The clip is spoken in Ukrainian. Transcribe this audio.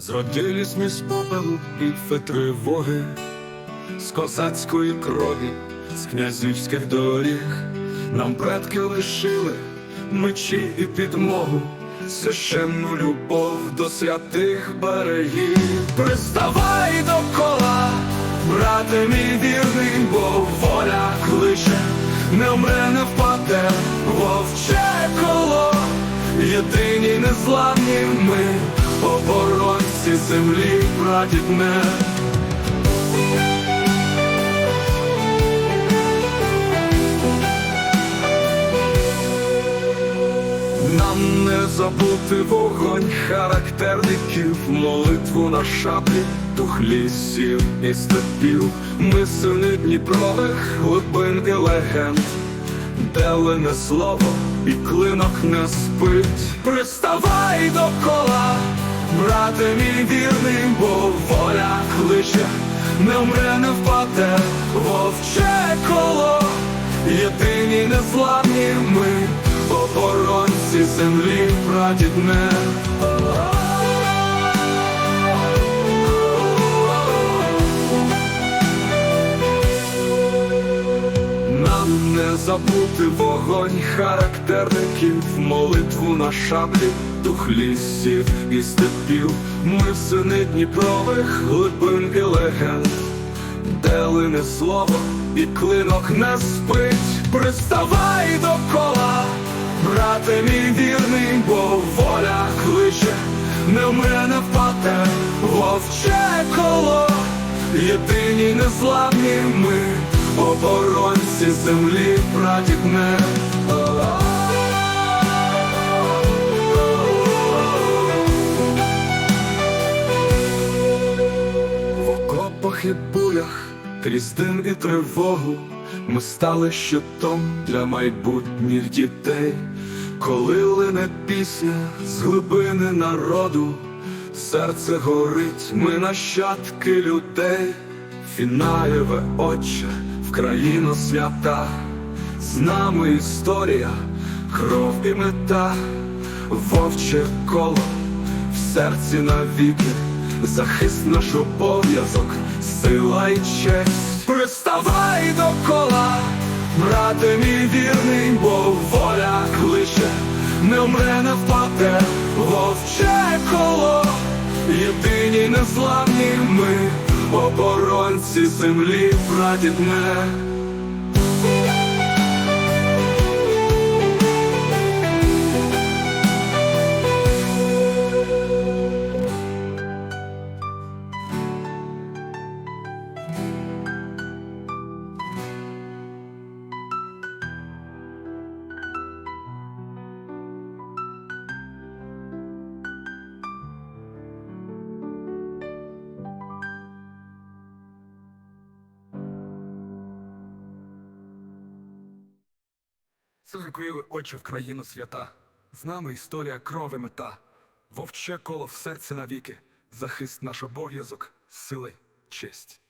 Зродились ми з попелу і тривоги, з козацької крові, з князівських доріг, нам предки лишили мечі і підмогу, священну любов до святих берегів. Приставай до кола, брате мій вірний, бо воля кличе, не вмре, не впаде, вовче коло, єдині незламні ми, оборонці землі прадід не. Нам не забути вогонь характерників, молитву на шаблі, дух лісів і степів, ми сини Дніпрових глибин і легенд, де лине слово і клинок не спить. Приставай до кола, брате мій вірний, бо воля кличе, не вмре, не впаде, вовче коло, єдині незламні ми, оборонці землі прадід забути вогонь характерників, молитву на шаблі, дух лісів і степів, ми сини Дніпрових глибин і легенд, де лине слово і клинок не спить, приставай до кола, брате мій вірний, бо воля кличе, не вмре, не впаде, вовче коло, єдині незламні ми, оборонці землі прадід не. В окопах і бурях, крізь дим і тривогу, ми стали щитом для майбутніх дітей, коли лине пісня з глибини народу, серце горить, ми нащадки людей, Фінаєве отче в свята, з нами історія, кров і мета, вовче коло в серці навіки, захист наш обов'язок, сила і честь. Приставай до кола, брате мій вірний, бо воля кличе, не вмре, не впаде, вовче коло, єдині незламні ми, оборонці землі прадід не. Очі в країну свята, з нами історія крови мета, вовче коло в серці навіки, захист наш обов'язок, сили, честь.